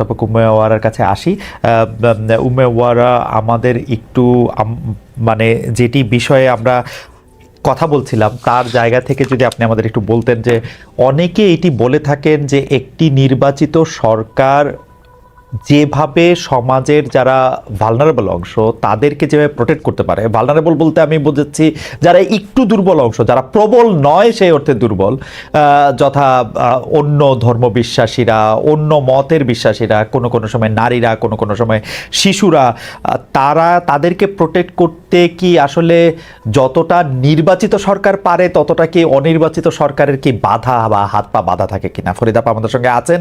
অধ্যাপক উম্মেওয়ারার কাছে আসি। উম্মেওয়ারা আমাদের একটু মানে যেটি বিষয়ে আমরা কথা বলছিলাম, তার জায়গা থেকে যদি আপনি আমাদের একটু বলতেন যে, অনেকে এটি বলে থাকেন যে, একটি নির্বাচিত সরকার যেভাবে সমাজের যারা ভালনারেবল অংশ, তাদেরকে যেভাবে প্রোটেক্ট করতে পারে। ভালনারেবল বলতে আমি বোঝাচ্ছি যারা একটু দুর্বল অংশ, যারা প্রবল নয় সেই অর্থে দুর্বল যথা অন্য ধর্ম বিশ্বাসীরা অন্য মতের বিশ্বাসীরা, কোনো কোনো সময় নারীরা, কোনো কোনো সময় শিশুরা তারা তাদেরকে প্রোটেক্ট করতে কি আসলে যতটা নির্বাচিত সরকার পারে, ততটা কি অনির্বাচিত সরকারের কি বাধা বা হাত পা বাধা থাকে কিনা? ফরিদাপ আমাদের সঙ্গে আছেন।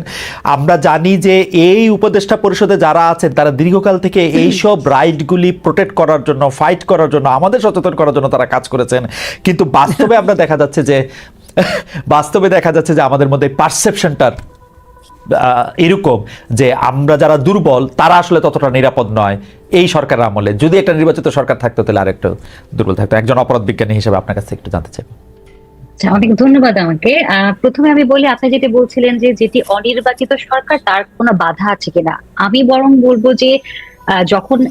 আমরা জানি যে এই উপদেষ্টা পরিষদে যারা আছেন, তারা দীর্ঘকাল থেকে এইসব রাইটগুলি প্রোটেক্ট করার জন্য ফাইট করার জন্য, আমাদের সচেতন করার জন্য তারা কাজ করেছেন। কিন্তু বাস্তবে আমরা দেখা যাচ্ছে যে, বাস্তবে দেখা যাচ্ছে যে আমাদের মধ্যে পারসেপশনটার এরকম যে আমরা যারা দুর্বল, তারা আসলে ততটা নিরাপদ নয়। এই সরকারের আমলে। যদি একটা নির্বাচিত সরকার থাকতো, তাহলে আরেকটু দুর্বল থাকতো। একজন অপরাধ বিজ্ঞানী হিসেবে আপনার কাছে একটু জানতে চাই। আচ্ছা অনেক ধন্যবাদ আমাকে। প্রথমে আমি বলি, আপনি যেটি বলছিলেন যে যেটি অনির্বাচিত সরকার, তার কোনো বাধা আছে কিনা? আমি বরং বলব যে যখন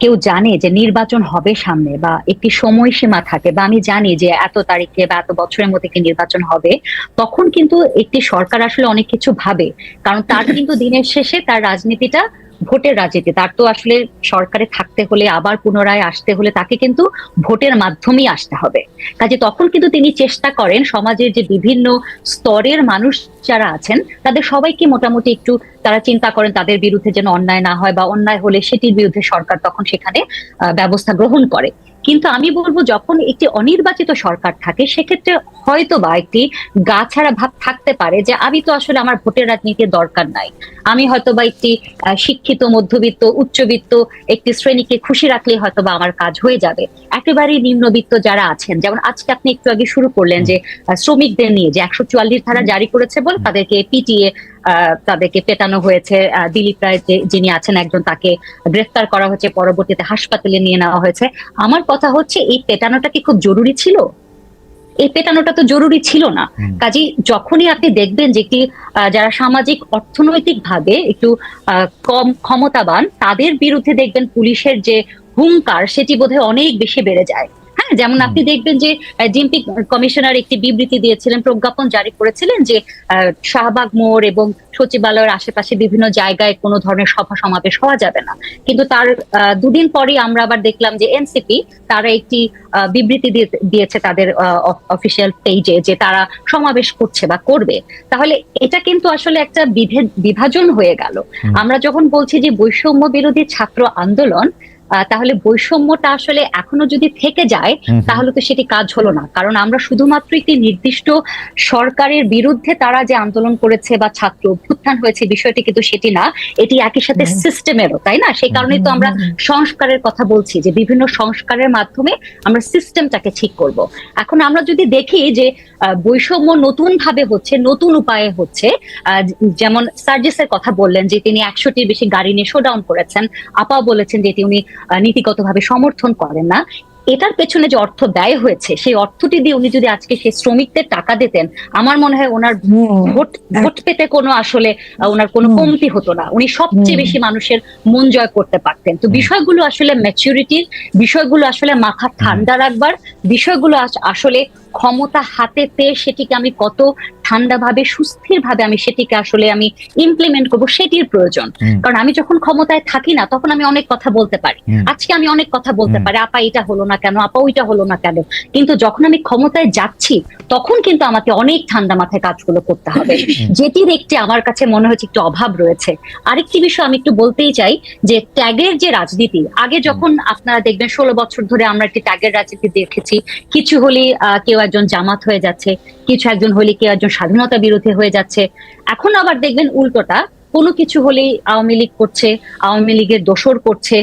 কেউ জানে যে নির্বাচন হবে সামনে বা একটি সময়সীমা থাকে বা আমি জানি যে এত তারিখে বা এত বছরের মধ্যে কি নির্বাচন হবে, তখন কিন্তু একটি সরকার আসলে অনেক কিছু ভাবে। কারণ তার কিন্তু দিনের শেষে তার রাজনীতিটা ভোটের রাজনীতি, তার তো আসলে সরকারে থাকতে হলে, আবার পুনরায় আসতে হলে তাকে কিন্তু ভোটের মাধ্যমেই আসতে হবে। কাজে তখন কিন্তু তিনি চেষ্টা করেন সমাজের যে বিভিন্ন স্তরের মানুষ যারা আছেন, তাদের সবাইকে মোটামুটি একটু তারা চিন্তা করেন তাদের বিরুদ্ধে যেন অন্যায় না হয় বা অন্যায় হলে সেটির বিরুদ্ধে সরকার তখন সেখানে ব্যবস্থা গ্রহণ করে। কিন্তু আমি বলব, যখন একটি অনির্বাচিত সরকার থাকে, সেক্ষেত্রে হয়তো বা একটি গা ছাড়া ভাব থাকতে পারে যে, আমি তো আসলে আমার ভোটের রাজনীতির দরকার নাই। আমি হয়তো বা একটি শিক্ষিত, মধ্যবিত্ত, উচ্চবিত্ত, একটি শ্রেণীকে খুশি রাখলে হয়তো বা আমার কাজ হয়ে যাবে। একেবারেই নিম্নবিত্ত যারা আছেন, যেমন আজকে আপনি একটু আগে শুরু করলেন যে শ্রমিকদের নিয়ে যে, একশো চুয়াল্লিশ ধারা জারি করেছে বলে তাদেরকে পিটিএ তাদেরকে পেটানো হয়েছে। দিলীপ রায় যে- যিনি আছেন একজন তাকে গ্রেফতার করা হয়েছে পরবর্তীতে হাসপাতালে নিয়ে নেওয়া হয়েছে। আমার কথা হচ্ছে এই পেটানোটা কি খুব জরুরি ছিল? এই পেটানোটা তো জরুরি ছিল না। কাজে যখনই আপনি দেখবেন যে একটি আহ, যারা সামাজিক অর্থনৈতিক ভাবে একটু আহ, কম ক্ষমতাবান তাদের বিরুদ্ধে দেখবেন পুলিশের যে হুঙ্কার সেটি বোধহয় অনেক বেশি বেড়ে যায়। হ্যাঁ যেমন আপনি দেখবেন যে ডিএমপি কমিশনার একটি বিবৃতি দিয়েছিলেন প্রজ্ঞাপন জারি করেছিলেন যে শাহবাগ মোড় এবং সচিবালয়ের আশেপাশে বিভিন্ন জায়গায় কোনো ধরনের সভা সমাবেশ হওয়া যাবে না। কিন্তু তার দুদিন পরেই আমরা আবার দেখলাম যে এনসিপি তারা একটি আহ, বিবৃতি দিয়ে- দিয়েছে তাদের অফিসিয়াল পেজে যে তারা সমাবেশ করছে বা করবে। তাহলে এটা কিন্তু আসলে একটা বিভাজন হয়ে গেল। আমরা যখন বলছি যে বৈষম্য বিরোধী ছাত্র আন্দোলন তাহলে বৈষম্যটা আসলে এখনও যদি থেকে যায় তাহলে তো সেটি কাজ হলো না। কারণ আমরা শুধুমাত্র একটি নির্দিষ্ট সরকারের বিরুদ্ধে তারা যে আন্দোলন করেছে বা ছাত্র অভ্যুত্থান হয়েছে বিষয়টি কিন্তু সেটি না। এটি একই সাথে সিস্টেমেরও তাই না? সেই কারণেই তো আমরা সংস্কারের কথা বলছি যে বিভিন্ন সংস্কারের মাধ্যমে আমরা সিস্টেমটাকে ঠিক করব। এখন আমরা যদি দেখি যে আহ, বৈষম্য নতুন ভাবে হচ্ছে নতুন উপায়ে হচ্ছে আহ, যেমন সার্জিসের কথা বললেন যে তিনি একশোটির বেশি গাড়ি নিয়ে শোডাউন করেছেন। আপা বলেছেন যে এটি উনি নীতিগতভাবে সমর্থন করেন না। এটার পেছনে যে অর্থ ব্যয় হয়েছে সেই অর্থটি দিয়ে উনি যদি আজকে সেই শ্রমিকদের টাকা দিতেন আমার মনে হয় ওনার ভোট ভোট পেতে কোনো আসলে ওনার কোনো। কমতি হতো না। উনি সবচেয়ে বেশি মানুষের মন জয় করতে পারতেন। তো বিষয়গুলো আসলে ম্যাচুরিটির বিষয়গুলো আসলে মাথা ঠান্ডা রাখবার বিষয়গুলো আসলে ক্ষমতা হাতে পেয়ে সেটিকে আমি কত ঠান্ডা ভাবে সুস্থির ভাবে আমি সেটিকে আসলে আমি ইমপ্লিমেন্ট করব সেটির প্রয়োজন। কারণ আমি যখন ক্ষমতায় থাকি না তখন আমি অনেক কথা বলতে পারি। আজকে আমি অনেক কথা বলতে পারি আপা এটা হলো না কেন আপা ওইটা হলো না কেন। কিন্তু যখন আমি ক্ষমতায় যাচ্ছি তখন কিন্তু আমাকে অনেক ঠান্ডা মাথায় কাজগুলো করতে হবে। যেটির একটি আমার কাছে মনে হচ্ছে একটু অভাব রয়েছে। আরেকটি বিষয় আমি একটু বলতেই চাই যে ট্যাগের যে রাজনীতি আগে যখন আপনারা দেখবেন ষোলো বছর ধরে আমরা একটি ট্যাগের রাজনীতি দেখেছি। কিছু হলে আহ, কেউ একজন জামাত হয়ে যাচ্ছে কিছু একজন হলে কেউ একজন স্বাধীনতা বিরোধী হয়ে যাচ্ছে। এখন আবার দেখবেন উল্টোটা কোনো কিছু হলেই আওয়ামী লীগ করছে আওয়ামী লীগের দোসর করছে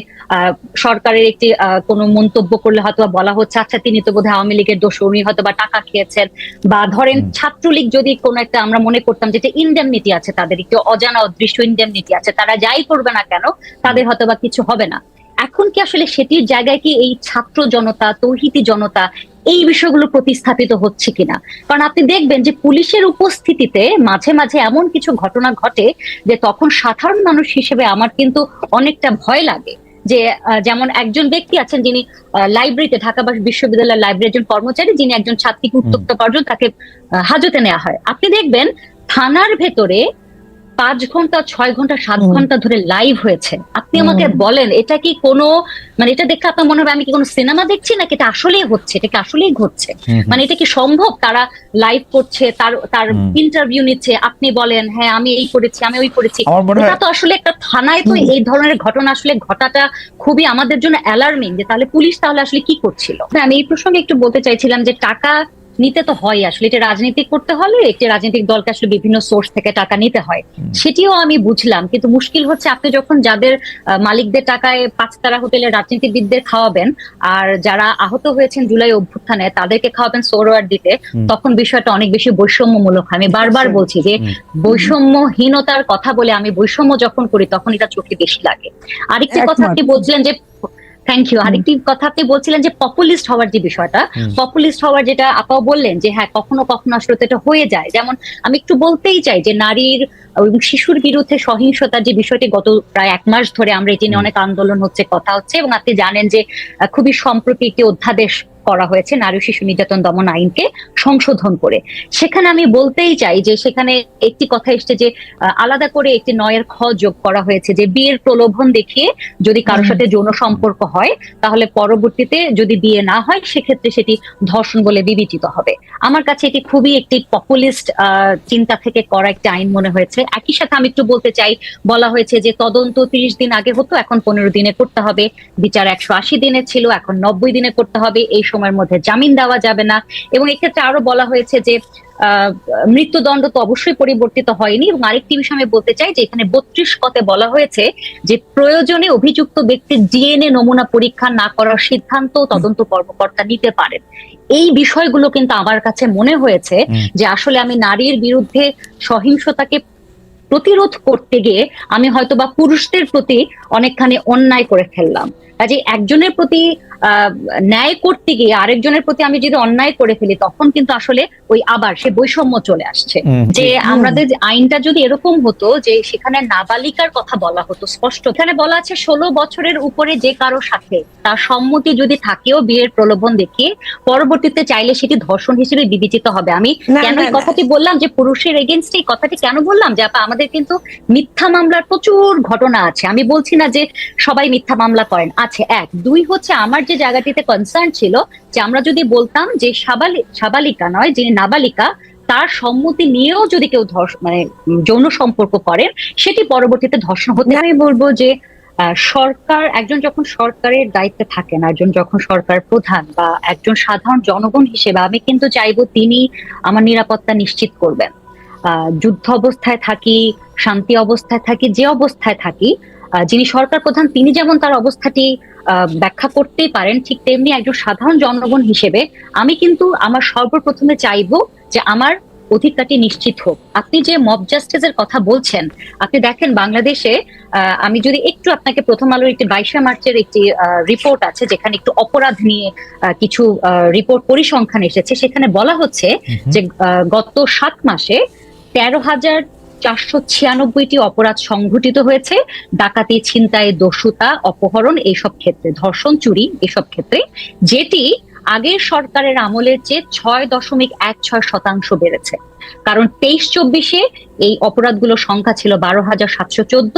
সরকারের একটি কোনো মন্তব্য করলে হয়তো বা বলা হচ্ছে আচ্ছা তিনি তো বোধহয় আওয়ামী লীগের দোসর উনি হয়তো বা টাকা খেয়েছেন। বা ধরেন ছাত্রলীগ যদি কোনো একটা আমরা মনে করতাম যেটা ইন্ডেমনিটি আছে তাদের একটু অজানা অদৃশ্য ইন্ডেমনিটি আছে তারা যাই করবে না কেন তাদের হয়তো বা কিছু হবে না। এখন কি আসলে সেটির জায়গায় কি এই ছাত্র জনতা তৌহিতি জনতা এই বিষয়গুলো প্রতিস্থাপিত হচ্ছে কিনা? কারণ আপনি দেখবেন যে পুলিশের উপস্থিতিতে মাঝে মাঝে এমন কিছু ঘটনা ঘটে যে তখন সাধারণ মানুষ হিসেবে আমার কিন্তু অনেকটা ভয় লাগে। যে যেমন একজন ব্যক্তি আছেন যিনি লাইব্রেরিতে ঢাকা বিশ্ববিদ্যালয়ের লাইব্রেরির একজন কর্মচারী যিনি একজন ছাত্রীকে উত্তক্ত করার জন্য তাকে হাজতে নেওয়া হয়। আপনি দেখবেন থানার ভেতরে পাঁচ ঘণ্টা ছয় ঘণ্টা সাত ঘণ্টা ধরে লাইভ হয়েছে। আপনি আমাকে বলেন এটা কি কোনো মানে এটা দেখলে আপনার মনে হবে আমি কি কোনো সিনেমা দেখছি নাকি এটা আসলেই হচ্ছে? এটা কি আসলেই ঘটছে? মানে এটা কি সম্ভব? তারা লাইভ করছে তার তার ইন্টারভিউ নিচ্ছে আপনি বলেন হ্যাঁ আমি এই করেছি আমি ওই করেছি। এটা তো আসলে একটা থানায় তো এই ধরনের ঘটনা আসলে ঘটাটা খুবই আমাদের জন্য অ্যালার্মিং যে তাহলে পুলিশ তাহলে আসলে কি করছিল? হ্যাঁ, আমি এই প্রসঙ্গে একটু বলতে চাইছিলাম যে টাকা নিতে তো হয় আসলে এটা রাজনীতি করতে হলে একটি রাজনৈতিক দলকে আসলে বিভিন্ন সোর্স থেকে টাকা নিতে হয়। সেটিও আমি বুঝলাম কিন্তু মুশকিল হচ্ছে আপনি যখন যাদের মালিকদের টাকায় পাঁচতারা হোটেলে রাজনীতিবিদদের খাওয়াবেন আর যারা আহত হয়েছেন জুলাই অভ্যুত্থানে তাদেরকে খাওয়াবেন সোরোয়ার দিতে তখন বিষয়টা অনেক বেশি বৈষম্যমূলক হয়। আমি বারবার বলছি যে বৈষম্যহীনতার কথা বলে আমি বৈষম্য যখন করি তখন এটা চোখে বেশি লাগে। আরেকটি কথা আপনি বলছিলেন যে থ্যাংক ইউ আরেকটি কথা আপনি বলছিলেন যে পপুলিস্ট হওয়ার যে বিষয়টা পপুলিস্ট হওয়ার যেটা আপাও বললেন যে হ্যাঁ কখনো কখনো আসলে এটা হয়ে যায়। যেমন আমি একটু বলতেই চাই যে নারীর এবং শিশুর বিরুদ্ধে সহিংসতার যে বিষয়টি গত প্রায় এক মাস ধরে আমরা এটি নিয়ে অনেক আন্দোলন হচ্ছে কথা হচ্ছে এবং আপনি জানেন যে খুবই সম্প্রতি একটি অধ্যাদেশ করা হয়েছে নারী শিশু নির্যাতন দমন আইনকে। সংশোধন করে। সেখানে আমি বলতেই চাই যে সেখানে একটি কথা এসছে যে আলাদা করে একটি নয়ের খ যোগ করা হয়েছে যে বিয়ের প্রলোভন দেখিয়ে যদি কারোর সাথে যৌন সম্পর্ক হয় তাহলে পরবর্তীতে যদি বিয়ে না হয় সেক্ষেত্রে সেটি ধর্ষণ বলে বিবেচিত হবে। আমার কাছে এটি খুবই একটি পপুলিস্ট চিন্তা থেকে করা একটি আইন মনে হয়েছে। একই সাথে আমি একটু বলতে চাই বলা হয়েছে যে তদন্ত তিরিশ দিন আগে হতো এখন পনেরো দিনে করতে হবে। বিচার একশো আশি দিনে ছিল এখন নব্বই দিনে করতে হবে। এই সময়ের মধ্যে জামিন দেওয়া যাবে না। এবং এক্ষেত্রে আরও বলা হয়েছে যে মৃত্যুদণ্ড তো অবশ্যই পরিবর্তিত হয়নি। এবং আরেকটি বিষয় আমি বলতে চাই যে এখানে বত্রিশ কতে বলা হয়েছে যে প্রয়োজনে অভিযুক্ত ব্যক্তির ডিএনএ নমুনা পরীক্ষা না করার সিদ্ধান্ত তদন্ত কর্মকর্তা নিতে পারেন। এই বিষয়গুলো কিন্তু আমার কাছে মনে হয়েছে যে আসলে আমি নারীর বিরুদ্ধে সহিংসতাকে প্রতিরোধ করতে গিয়ে আমি হয়তো বা পুরুষদের প্রতি অনেকখানি অন্যায় করে ফেললাম। কাজে একজনের প্রতি ন্যায় করতে গিয়ে আরেকজনের প্রতি আমি যদি অন্যায় করে ফেলি তখন কিন্তু আসলে ওই আবার সে বৈষম্য চলে আসছে। যে আমাদের আইনটা যদি এরকম হতো যে সেখানে নাবালিকার কথা বলা হতো স্পষ্ট এখানে বলা আছে ষোলো বছরের উপরে যে কারও সাথে তার সম্মতি যদি থাকেও বিয়ের প্রলোভন দেখিয়ে পরবর্তীতে চাইলে সেটি ধর্ষণ হিসেবে বিবেচিত হবে। আমি কেন এই কথাটি বললাম যে পুরুষের এগেনস্ট এই কথাটি কেন বললাম? যে আপা আমাদের কিন্তু মিথ্যা মামলার প্রচুর ঘটনা আছে। আমি বলছি না যে সবাই মিথ্যা মামলা করেন। আছে, এক। দুই হচ্ছে আমার যে জায়গাটিতে কনসার্ন ছিল যে আমরা যদি বলতাম যে সাবালি, সাবালিকা নয় যিনি নাবালিকা, তার সম্মতি নিয়েও যদি কেউ মানে যৌন সম্পর্ক করেন, সেটি পরবর্তীতে ধর্ষণ হতে আমি বলব যে সরকার, একজন যখন সরকারের দায়িত্বে থাকেন, একজন যখন সরকার প্রধান বা একজন সাধারণ জনগণ হিসেবে, আমি কিন্তু চাইব তিনি আমার নিরাপত্তা নিশ্চিত করবেন। যুদ্ধ অবস্থায় থাকি শান্তি অবস্থায় থাকি যে অবস্থায় থাকি যিনি সরকার প্রধান তিনি যেমন তার অবস্থাটি ব্যাখ্যা করতেই পারেন ঠিক তেমনি একজন সাধারণ জনগণ হিসেবে আমি কিন্তু আমার সর্বপ্রথমে চাইব যে আমার অধিকারটি নিশ্চিত হোক। আপনি যে মব জাস্টিসের কথা বলছেন আপনি দেখেন বাংলাদেশে আহ, আমি যদি একটু আপনাকে প্রথম আলোর একটি বাইশে মার্চের একটি রিপোর্ট আছে যেখানে একটু অপরাধ নিয়ে আহ, কিছু রিপোর্ট পরিসংখ্যান এসেছে সেখানে বলা হচ্ছে যে গত সাত মাসে তেরো হাজার চারশো ছিয়ানব্বইটি অপরাধ সংঘটিত হয়েছে। ডাকাতি, ছিনতাই, দস্যুতা, অপহরণ এইসব ক্ষেত্রে, ধর্ষণ, চুরি এসব ক্ষেত্রে, যেটি আগের সরকারের আমলের চেয়ে ছয় দশমিক এক ছয় শতাংশ বেড়েছে। কারণ তেইশ চব্বিশে এই অপরাধগুলোর সংখ্যা ছিল বারো হাজার সাতশো চোদ্দ।